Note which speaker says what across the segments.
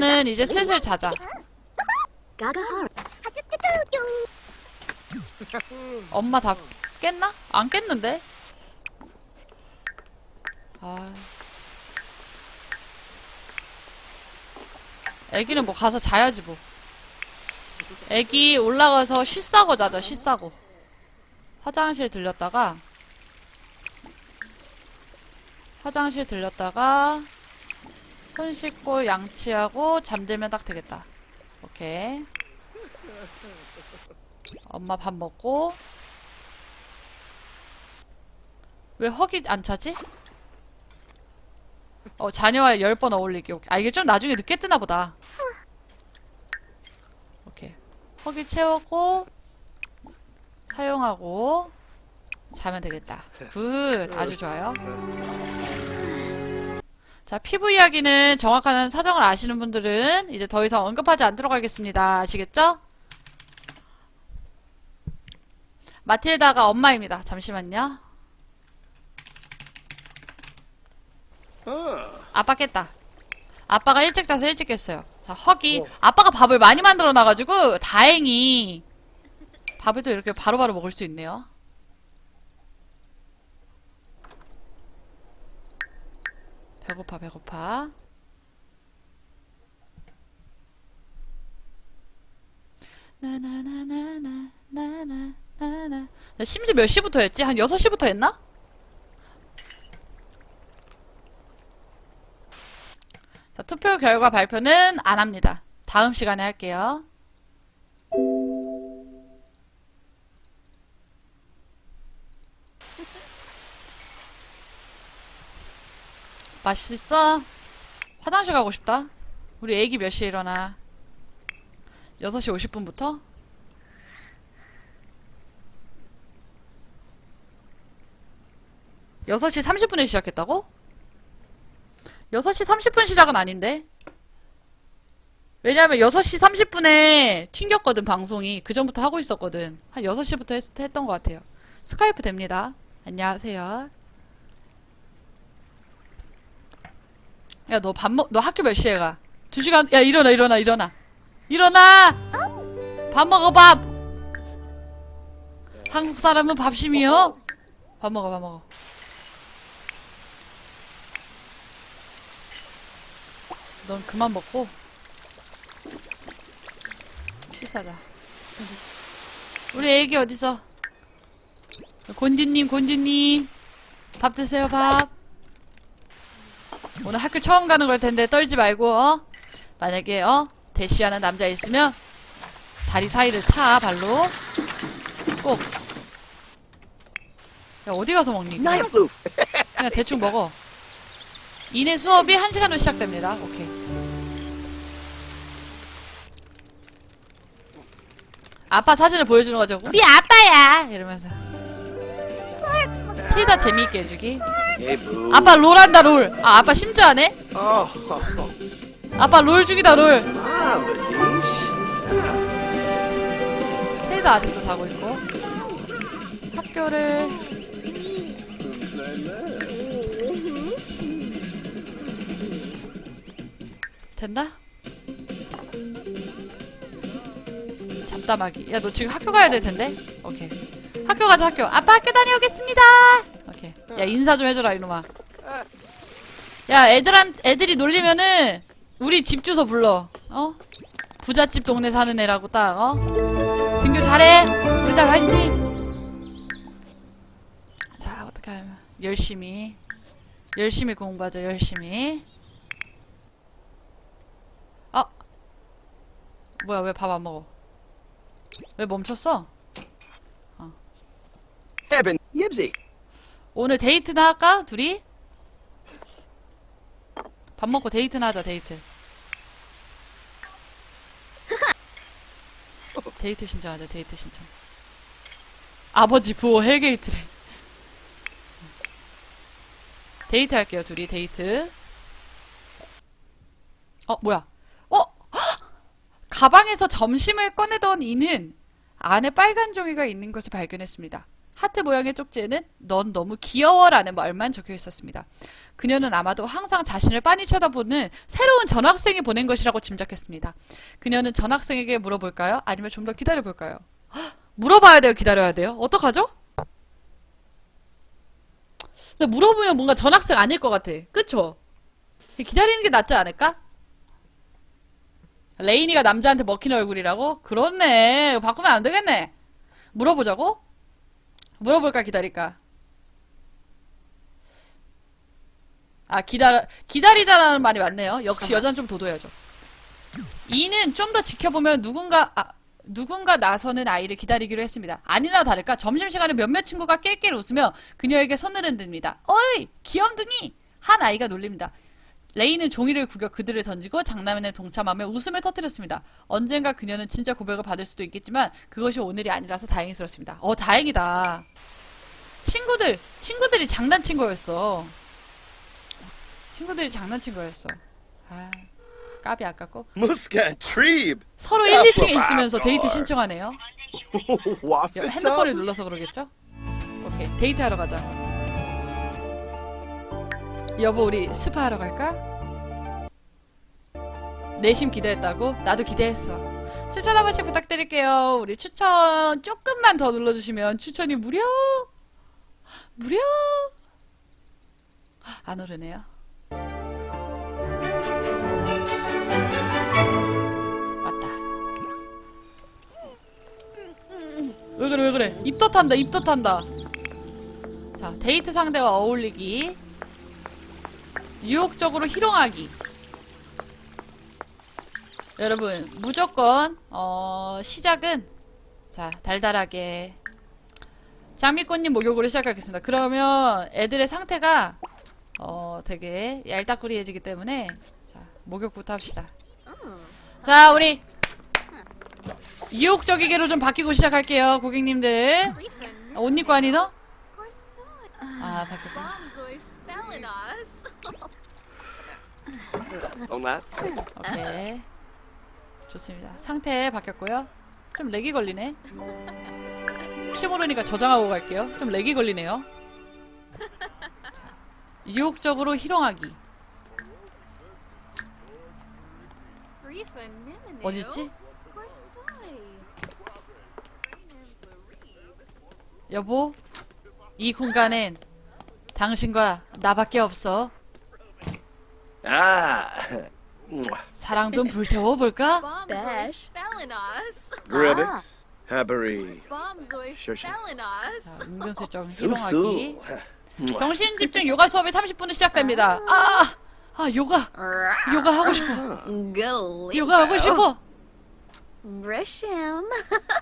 Speaker 1: 그러면은 이제 슬슬 자자. 엄마 다 깼나? 안 깼는데? 아. 애기는 뭐 가서 자야지 뭐. 애기 올라가서 쉬 싸고 자자, 쉬 싸고. 화장실 들렸다가 화장실 들렸다가 손 씻고 양치하고 잠들면 딱 되겠다. 오케이. 엄마 밥 먹고 왜 허기 안 차지? 어 자녀와 10번 어울리기 오케이. 아 이게 좀 나중에 늦게 뜨나 보다 오케이 허기 채우고 사용하고 자면 되겠다 굿 아주 좋아요 자 피부 이야기는 정확한 사정을 아시는 분들은 이제 더 이상 언급하지 않도록 하겠습니다 아시겠죠? 마틸다가 엄마입니다. 잠시만요. 아빠 깼다. 아빠가 일찍 자서 일찍 깼어요. 자, 허기. 아빠가 밥을 많이 만들어 놔가지고, 다행히, 밥을 또 이렇게 바로바로 먹을 수 있네요. 배고파 배고파 나나나나 나나 나나 심지어 몇 시부터 했지? 한 6시부터 했나? 자, 투표 결과 발표는 안 합니다. 다음 시간에 할게요. 맛있어? 화장실 가고 싶다. 우리 애기 몇 시에 일어나? 6시 50분부터? 여섯 시 30분에 시작했다고? 6시 30분 시작은 아닌데? 왜냐면 6시 30분에 튕겼거든, 방송이. 그 전부터 하고 있었거든. 한 6시부터 했, 했던 것 같아요. 스카이프 됩니다. 안녕하세요. 야, 너 밥 먹, 너 학교 몇 시에 가? 2시간, 야, 일어나, 일어나, 일어나. 일어나! 밥 먹어, 밥! 한국 사람은 밥심이요? 밥 먹어, 밥 먹어. 넌 그만 먹고 식사자. 우리 애기 어디서? 곤디님, 곤디님, 밥 드세요, 밥. 오늘 학교 처음 가는 걸 텐데 떨지 말고, 어? 만약에, 어? 대시하는 남자 있으면 다리 사이를 차, 발로. 꼭. 야, 어디 가서 먹니? 그냥. 그냥 대충 먹어. 이내 수업이 1시간 후 시작됩니다. 오케이. 아빠 사진을 보여주는 거죠. 우리 아빠야! 이러면서. 틸다 재미있게 해주기.
Speaker 2: Hey, boo.
Speaker 1: 아빠 롤 한다, 롤. 아, 아빠 심지어 하네?
Speaker 2: Oh,
Speaker 1: 아빠 롤 중이다, 롤.
Speaker 2: Avadish.
Speaker 1: 틸다 아직도 자고 있고. 학교를. 된다? 잡담하기. 야, 너 지금 학교 가야 될 텐데? 오케이. 학교 가자, 학교. 아빠 학교 다녀오겠습니다! 야, 인사 좀 해줘라, 이놈아. 야, 애들한, 애들이 놀리면은, 우리 집 주소 불러. 어? 부잣집 동네 사는 애라고 딱, 어? 등교 잘해! 우리 딸 화이팅! 자, 어떻게 하면. 열심히. 열심히 공부하자, 열심히. 아! 뭐야, 왜 밥 안 먹어? 왜 멈췄어?
Speaker 2: Heaven. Yibsy.
Speaker 1: 오늘 데이트나 할까? 둘이? 밥 먹고 데이트나 하자, 데이트. 데이트 신청하자, 데이트 신청. 아버지 부호 헬게이트래. 데이트 할게요, 둘이, 데이트. 어, 뭐야. 어? 헉! 가방에서 점심을 꺼내던 이는 안에 빨간 종이가 있는 것을 발견했습니다. 하트 모양의 쪽지에는 넌 너무 귀여워라는 말만 적혀 있었습니다. 그녀는 아마도 항상 자신을 빤히 쳐다보는 새로운 전학생이 보낸 것이라고 짐작했습니다. 그녀는 전학생에게 물어볼까요? 아니면 좀 더 기다려볼까요? 헉, 물어봐야 돼요? 기다려야 돼요? 어떡하죠? 물어보면 뭔가 전학생 아닐 것 같아. 그쵸? 기다리는 게 낫지 않을까? 레이니가 남자한테 먹힌 얼굴이라고? 그렇네. 바꾸면 안 되겠네. 물어보자고? 물어볼까, 기다릴까? 아, 기다려, 기다리자라는 말이 맞네요. 역시 여자는 좀 도도해야죠. 이는 좀 더 지켜보면 누군가, 아, 누군가 나서는 아이를 기다리기로 했습니다. 아니나 다를까 점심시간에 몇몇 친구가 낄낄 웃으며 그녀에게 손을 흔듭니다. 어이! 귀염둥이! 한 아이가 놀립니다. 레이는 종이를 구겨 그들을 던지고 장난에 동참하며 웃음을 터뜨렸습니다. 언젠가 그녀는 진짜 고백을 받을 수도 있겠지만 그것이 오늘이 아니라서 다행스럽습니다. 어, 다행이다. 친구들, 친구들이 장난친 거였어. 친구들이 장난친 거였어. 아, 까비 아깝고. 서로 1, 2층에 있으면서 데이트 신청하네요. 핸드폰을. 눌러서 그러겠죠? 오케이, 데이트하러 가자. 여보, 우리 스파 하러 갈까? 내심 기대했다고? 나도 기대했어. 추천 한 번씩 부탁드릴게요. 우리 추천 조금만 더 눌러주시면 추천이 무려 무려 안 오르네요. 왔다. 왜 그래 왜 그래 입덧한다 입덧한다 자 데이트 상대와 어울리기 유혹적으로 희롱하기 여러분 무조건 어 시작은 자 달달하게 장미꽃님 목욕으로 시작하겠습니다 그러면 애들의 상태가 어 되게 얄딱구리해지기 때문에 자 목욕부터 합시다 자 우리 유혹적이게로 좀 바뀌고 시작할게요, 고객님들. 아, 옷 입고 아니 너? 아, 바뀌었구나. 오케이. 좋습니다. 상태 바뀌었고요. 좀 렉이 걸리네. 혹시 모르니까 저장하고 갈게요. 좀 렉이 걸리네요. 자, 유혹적으로 희롱하기. 어딨지? 여보, 이 공간엔 당신과 나밖에 없어.
Speaker 2: Ah.
Speaker 1: 사랑 좀 불태워 볼까?
Speaker 3: Bash.
Speaker 2: Gribbix. Haberry. Shush.
Speaker 1: 자, 은근슬쩍
Speaker 2: Susu.
Speaker 1: 희롱하기. 정신 집중 요가 수업이 30분에 시작됩니다. 아, 아 요가, 요가 하고 싶어. 요가 하고 싶어.
Speaker 3: Grisham.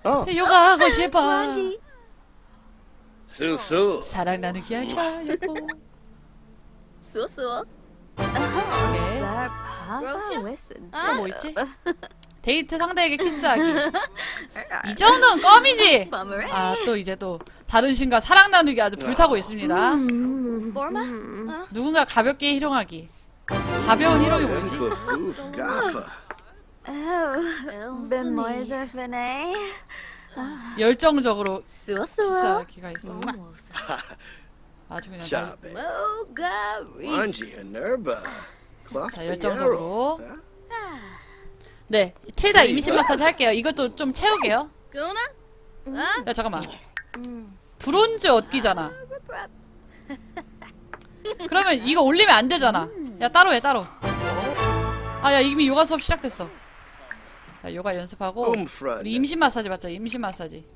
Speaker 2: Oh.
Speaker 1: 요가 하고 싶어.
Speaker 2: Susu.
Speaker 1: 사랑 나누기 할까 여보.
Speaker 3: Susu.
Speaker 1: 오케이.
Speaker 3: Dar papa listen.
Speaker 1: 또뭐 있지? 데이트 상대에게 키스하기. 이 정도는 껌이지. 아 또 이제 또 다른 신과 사랑 나누기 아주 불타고 있습니다.
Speaker 3: Borma.
Speaker 1: 누군가 가볍게 희롱하기. 가벼운 희롱이 뭐지?
Speaker 2: Gaffa.
Speaker 3: Oh. Fene.
Speaker 1: 열정적으로. 키스하기가 있어. 아주 그냥
Speaker 2: Nerba.
Speaker 1: 자 열정적으로. 네 틸다 임신 마사지 할게요. 이것도 좀 채우게요. 야 잠깐만. 브론즈 얻기잖아. 그러면 이거 올리면 안 되잖아. 야 따로 해 따로. 아 야 이미 요가 수업 시작됐어. 야 요가 연습하고. 우리 임신 마사지 받자. 임신 마사지.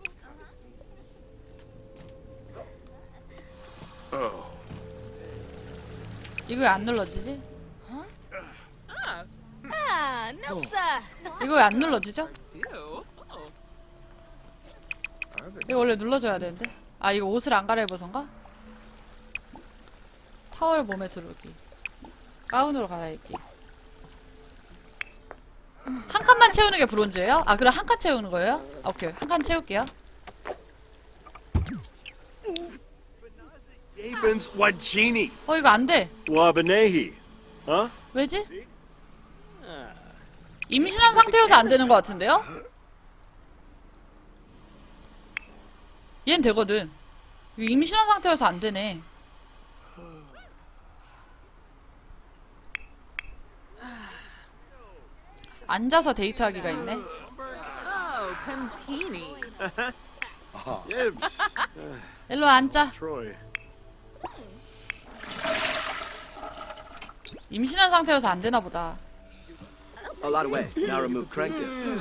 Speaker 2: Oh.
Speaker 1: 이거 왜 안 눌러지지?
Speaker 4: Ah, Nilsa.
Speaker 1: 이거 왜 안 눌러지죠? 이거 원래 눌러줘야 되는데. 아 이거 옷을 안 갈아입어서인가? 타월 몸에 두르기. 가운으로 갈아입기. 한 칸만 채우는 게 브론즈예요? 아 그럼 한 칸 채우는 거예요? 아, 오케이 한 칸 채울게요.
Speaker 5: Avens Wajini.
Speaker 1: 어 이거 안 돼.
Speaker 5: Wabanehi. Huh?
Speaker 1: 왜지? 임신한 상태여서 안 되는 것 같은데요? 얜 되거든. 이거 임신한 상태여서 안 되네. 앉아서 데이트하기가 있네.
Speaker 4: Oh, Pampini.
Speaker 5: Gibbs.
Speaker 1: 일로 와, 앉자.
Speaker 5: Troy.
Speaker 1: 임신한 상태여서 안 되나 보다.
Speaker 2: A lot of way. Now remove Crankus.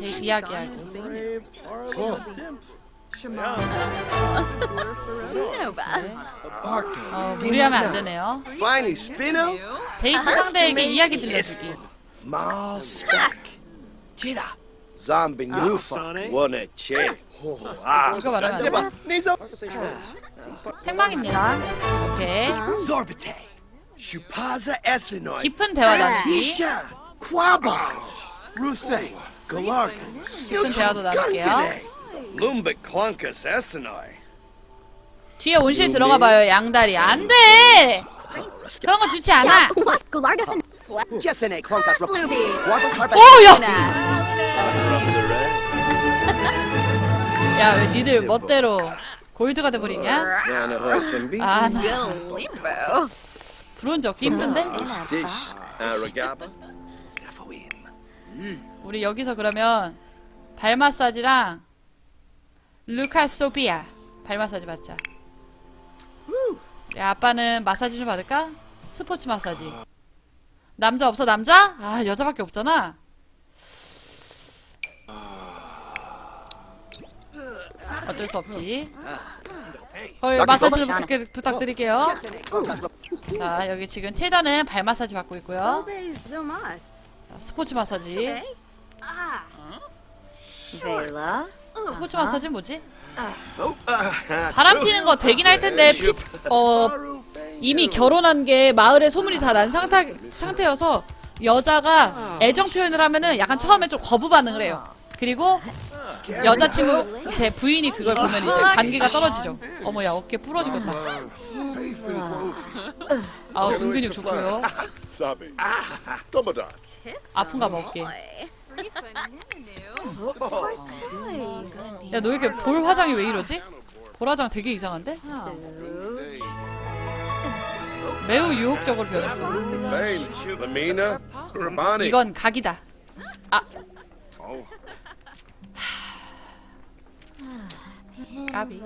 Speaker 1: 데, 이야기하기.
Speaker 3: No bad.
Speaker 2: Barto.
Speaker 1: 어, 무리하면 안 되네요.
Speaker 2: Spino.
Speaker 1: 데이트 상대에게 이야기 들려주기.
Speaker 2: Jira. Zombie Nufa.
Speaker 5: Sonny.
Speaker 2: Wanna che. Ah.
Speaker 1: 이거 말하면 안 돼.
Speaker 2: Nizo.
Speaker 1: 생방입니다. 오케이.
Speaker 2: Zorbite. Shupaza Essenoi.
Speaker 1: 깊은 대화 나누기.
Speaker 2: Isha. Quaba. Ruthe. Galargan.
Speaker 1: 깊은 대화도 나눌게요.
Speaker 2: Lumbik Clunkus Essenoi.
Speaker 1: 뒤에 온실 들어가 봐요, 양다리. 안 돼! 그런 거 좋지 않아.
Speaker 3: What's Glargathan? Slap.
Speaker 2: Jessene Clunkus
Speaker 3: Fluby.
Speaker 2: Squabble Carpet.
Speaker 1: 오, 야! 야, 왜 니들 멋대로 골드가 돼버리냐? 아, 나. 브론즈 힘든데? 우리 여기서 그러면 발 마사지랑 루카소피아 발 마사지 받자. 우리 아빠는 마사지 좀 받을까? 스포츠 마사지. 남자 없어 남자? 아 여자밖에 없잖아. 어쩔 수 없지. 거기 마사지 좀 부탁, 부탁드릴게요. 자 여기 지금 테다는 발 마사지 받고 있고요. 자, 스포츠 마사지. 스포츠 마사지 뭐지? 바람 피는 거 되긴 할 텐데 피, 어 이미 결혼한 게 마을에 소문이 다 난 상태 상태여서 여자가 애정 표현을 하면은 약간 처음에 좀 거부 반응을 해요. 그리고 여자친구 제 부인이 그걸 보면 이제 관계가 떨어지죠. 어머 야 어깨 부러지겠다. 아우 등 근육 좋고요. 아픈가 봐 어깨.
Speaker 3: Poor soy.
Speaker 1: 야너 이렇게 볼 화장이 왜 이러지? 볼 화장 되게 이상한데? 매우 유혹적으로 변했어.
Speaker 6: Lamina.
Speaker 1: 이건 각이다. 아. 까비.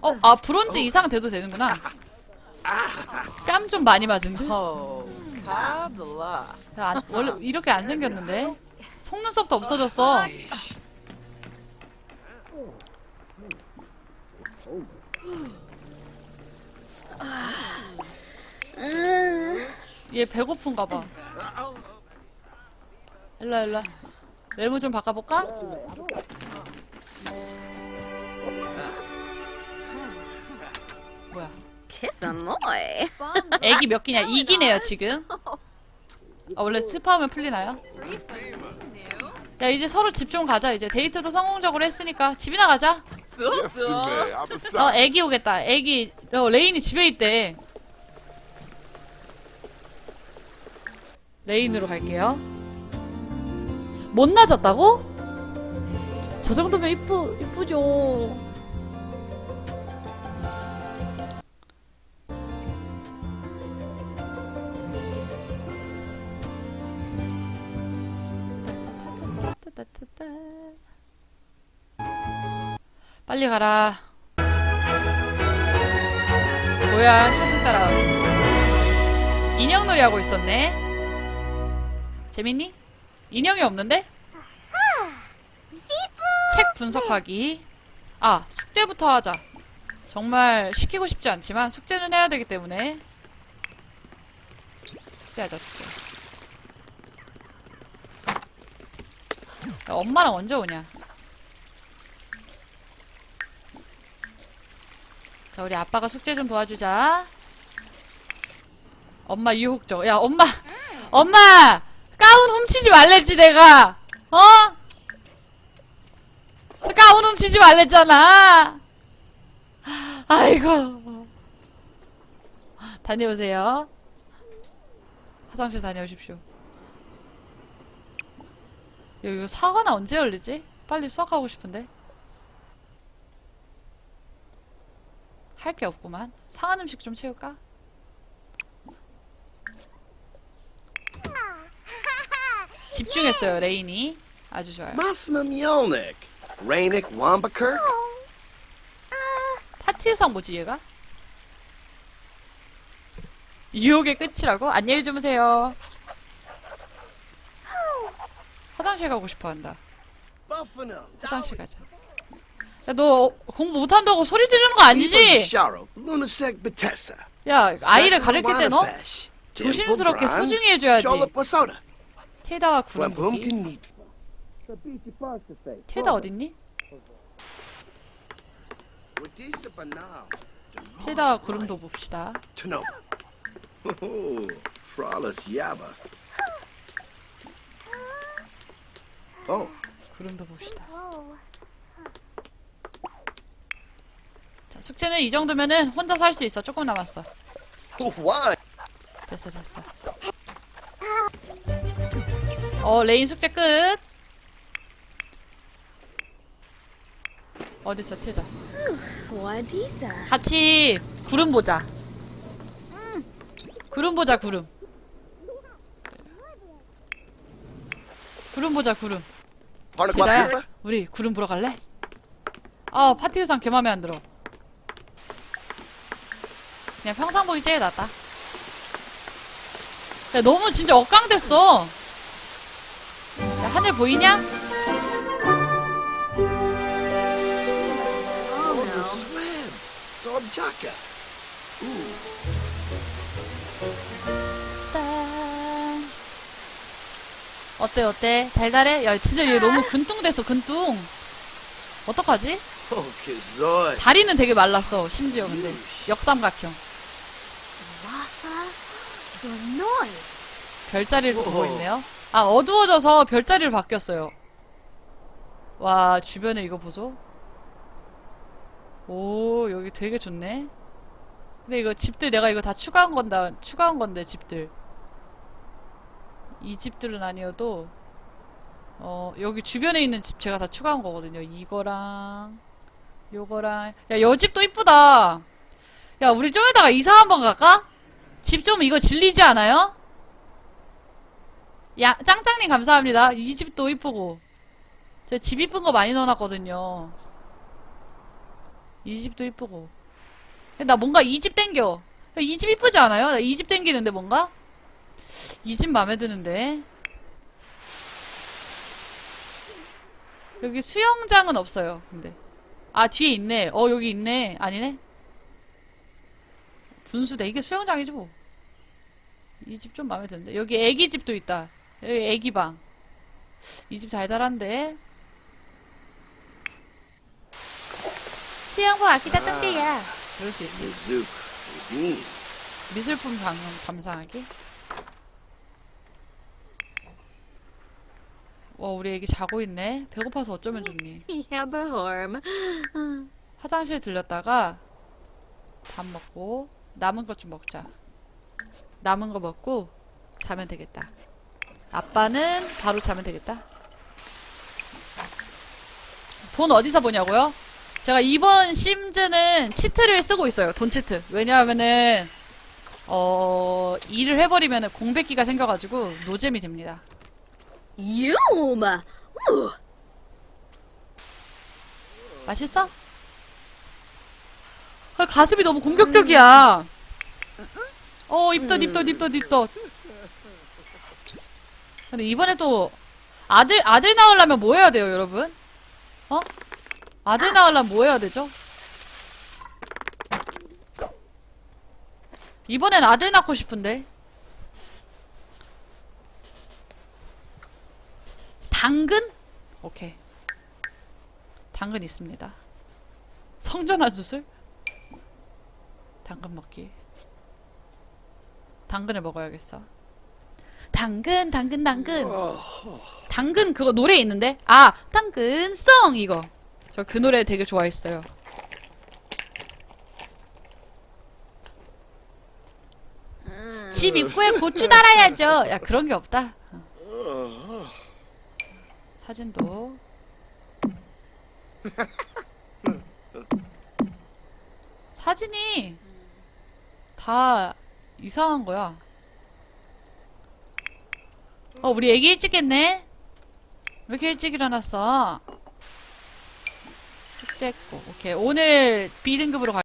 Speaker 1: 어, 아 브론즈 이상 돼도 되는구나. 뺨 좀 많이 맞은데? 야, 안- 원래 이렇게 안 생겼는데? 속눈썹도 없어졌어. 얘 배고픈가 봐. 일로와 일로 와. 외모 좀 바꿔볼까? 뭐야? 애기 몇 기냐? 2기네요 지금. 아 원래 스파하면 풀리나요? 야 이제 서로 집 좀 가자 이제 데이트도 성공적으로 했으니까 집이나 가자. 어 애기 오겠다. 애기 어, 레인이 집에 있대. 레인으로 갈게요. 못 낮았다고? 저 정도면 이쁘 이쁘죠. 빨리 가라. 뭐야, 초승 따라. 인형놀이 하고 있었네. 재밌니? 인형이 없는데? 책 분석하기. 아, 숙제부터 하자. 정말 시키고 싶지 않지만 숙제는 해야 되기 때문에. 숙제하자, 숙제. 야, 엄마랑 언제 오냐? 자, 우리 아빠가 숙제 좀 도와주자. 엄마 유혹적. 야, 엄마! 엄마! 가운 훔치지 말랬지, 내가! 어? 가운 훔치지 말랬잖아! 아이고. 다녀오세요. 화장실 다녀오십시오. 야, 이거 사과나 언제 열리지? 빨리 수학하고 싶은데. 할 게 없구만. 상한 음식 좀 채울까? 집중했어요, 레인이. 아주 좋아요.
Speaker 2: Massimo Mjolnir. Rainick Wambakirk.
Speaker 1: 파티 의상 뭐지, 얘가? 유혹의 끝이라고? 안녕히 주무세요. 화장실 가고 싶어 한다.
Speaker 2: Buffalo.
Speaker 1: 화장실 가자. 야, 너 공부 못한다고 소리 지르는 거 아니지?
Speaker 2: Sharo.
Speaker 1: 야, 아이를 가르칠 때 너 조심스럽게 소중히 해줘야지. 테다와 구름 보기. 테다 어딨니? 테다와 구름도 봅시다.
Speaker 2: Oh,
Speaker 1: 구름도 봅시다. 자, 숙제는 이 정도면은 혼자서 할수 있어. 조금 남았어. 됐어, 됐어. 어, 레인 숙제 끝. 어딨어,
Speaker 3: is that?
Speaker 1: 같이 구름 보자. 구름 보자, 구름. 구름 보자, 구름. 테다야,
Speaker 2: Parnaquapifa?
Speaker 1: 우리 구름 보러 갈래? 아, 파티 의상 개 맘에 안 들어. 그냥 평상복이 제일 낫다. 야, 너무 진짜 억강됐어. 야, 하늘 보이냐?
Speaker 2: Oh. Sorbjaka.
Speaker 1: 딴. 어때 어때? 달달해? 야 진짜 얘 너무 근뚱됐어 근뚱 어떡하지?
Speaker 2: Oh.
Speaker 1: 다리는 되게 말랐어 심지어 근데 역삼각형. 별자리를 또 보고 있네요 아 어두워져서 별자리를 바뀌었어요. 와 주변에 이거 보소 오 여기 되게 좋네. 근데 이거 집들 내가 이거 다 추가한 건다 추가한 건데 집들. 이 집들은 아니어도 어 여기 주변에 있는 집 제가 다 추가한 거거든요. 이거랑 요거랑. 야 여 집도 이쁘다. 야 우리 좀 이따가 이사 한번 갈까? 집 좀 이거 질리지 않아요? 야, 짱짱님 감사합니다. 이 집도 이쁘고. 제가 집 이쁜 거 많이 넣어놨거든요. 이 집도 이쁘고. 나 뭔가 이 집 땡겨. 이 집 이쁘지 않아요? 나 이 집 땡기는데 뭔가? 이 집 마음에 드는데. 여기 수영장은 없어요, 근데. 아, 뒤에 있네. 어, 여기 있네. 아니네? 분수대. 이게 수영장이지 뭐. 이 집 좀 마음에 드는데. 여기 애기 집도 있다. 여기 애기 방. 이 집 달달한데. 수영복 아끼다 뜬대야. 그럴 수 있지.
Speaker 2: Udin.
Speaker 1: 미술품 감, 감상하기. 와, 우리 애기 자고 있네. 배고파서 어쩌면 좋니. 화장실 들렸다가 밥 먹고 남은 것 좀 먹자. 남은 거 먹고 자면 되겠다. 아빠는 바로 자면 되겠다. 돈 어디서 보냐고요? 제가 이번 시즌은 치트를 쓰고 있어요. 돈 치트. 왜냐하면은 어 일을 해버리면 공백기가 생겨가지고 노잼이 됩니다.
Speaker 3: Ooh.
Speaker 1: 맛있어? 아, 가슴이 너무 공격적이야. 어, 입덧, 입덧, 입덧, 입덧. 근데 이번에 또 아들, 아들 낳으려면 뭐 해야 돼요, 여러분? 어? 아들 낳으려면 뭐 해야 되죠? 이번엔 아들 낳고 싶은데. 당근? 오케이. 당근 있습니다. 성전환 수술? 당근 먹기. 당근을 먹어야겠어. 당근, 당근, 당근. 당근 그거 노래 있는데? 아, 당근송 이거. 저 그 노래 되게 좋아했어요. 집 입구에 고추 달아야죠. 야, 그런 게 없다. 사진도. 사진이 다 이상한 거야. 어, 우리 애기 일찍 깼네? 왜 이렇게 일찍 일어났어? 숙제 했고. 오케이. 오늘 B등급으로 갈